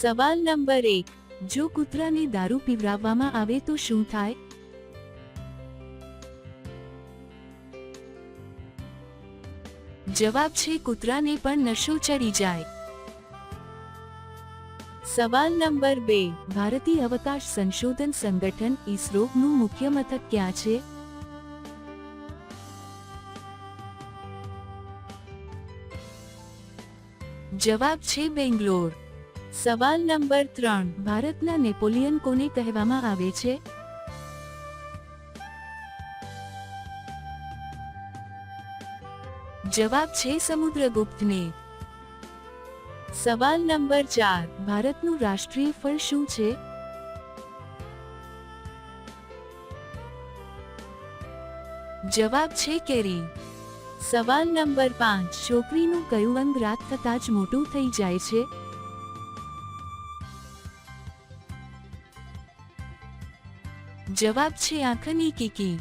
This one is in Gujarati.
સવાલ નંબર એક, જો કૂતરાને દારૂ પીવડાવવામાં આવે તો શું થાય? જવાબ છે, કૂતરાને પણ નશો ચડી જાય. સવાલ નંબર બે, ભારતીય અવકાશ સંશોધન સંગઠન ઇસરોનું મુખ્ય મથક ક્યાં છે? જવાબ છે, બેંગ્લોર. સવાલ નંબર ત્રણ. ભારતના નેપોલિયન કોને કહેવામાં આવે છે? જવાબ છે સમુદ્રગુપ્તને. સવાલ નંબર ચાર. ભારતનું રાષ્ટ્રીય ફળ શું છે? જવાબ છે કેરી. સવાલ નંબર પાંચ. છોકરીનું કયું અંગ રાત થતાં જ મોટું થઈ જાય છે? જવાબ છે આંખની કીકી.